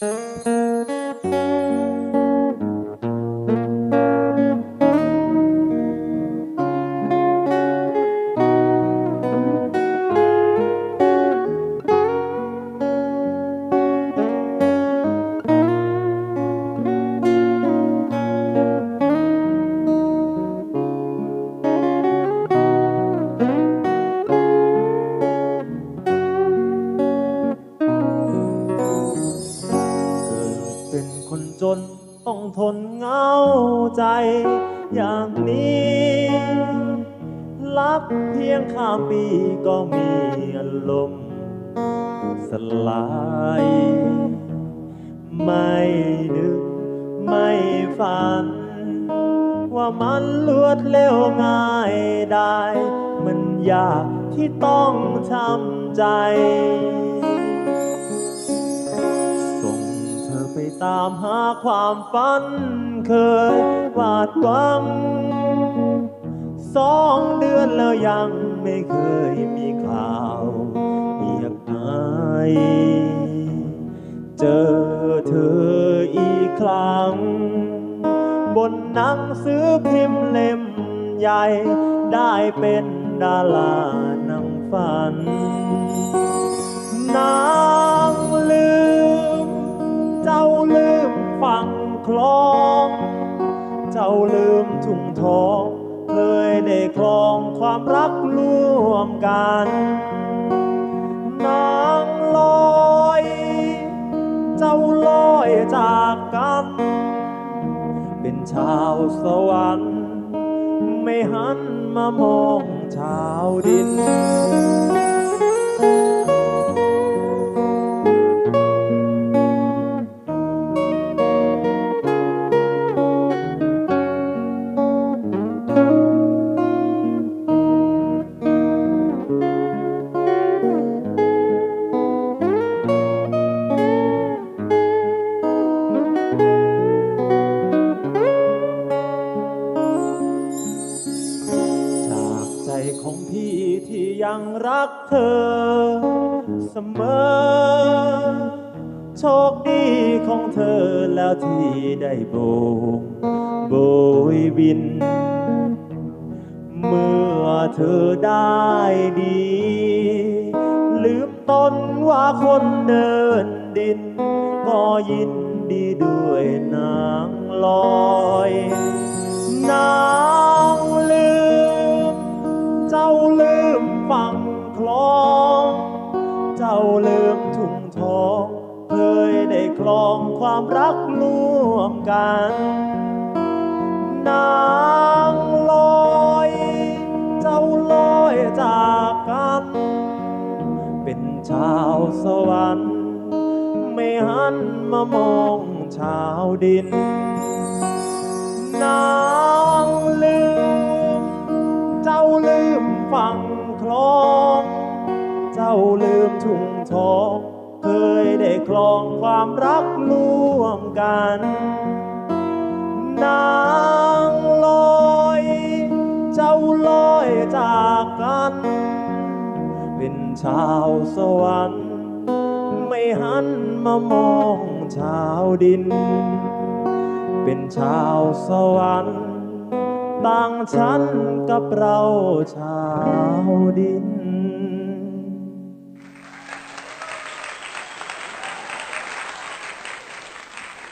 เคนจนต้องทนเหงาใจ อย่างนี้ รับเพียงข้ามปีก็มีอารมณ์สลาย ไม่นึกไม่ฝัน ว่ามันลวดเร็วง่ายได้ มันยากที่ต้องทำใจ ตามหาความฝันเคยวาดหวัง สองเดือนแล้วยังไม่เคยมีข่าวเงียบหายเจอเธออีกครั้ง บนหนังสือพิมพ์เล่มใหญ่ ได้เป็นดารานังฝันนา ในคลองความรักร่วมกัน นางลอย เจ้าลอยจากกัน เป็นชาวสวรรค์ ไม่หันมามองชาวดิน ใจของพี่ที่ยังรักเธอ เสมอ โชคดีของเธอแล้วที่ได้โบกโบยบิน เมื่อเธอได้ดี ลืมตนว่าคนเดินดิน ก็ยินดีด้วยนางลอยนา งความรักร่วมกัน นางลอย เจ้าลอยจากกัน เป็นชาวสวรรค์ ไม่หันมามองชาวดิน นางลืม เจ้าลืมฟังคลอง เจ้าลืมทุ่งทอง เคยได้คลองความรักร่วมกัน นางลอย เจ้าลอยจากกันเป็นชาวสวรรค์ ไม่หันมามองชาวดิน เป็นชาวสวรรค์ต่างชั้นกับเราชาวดิน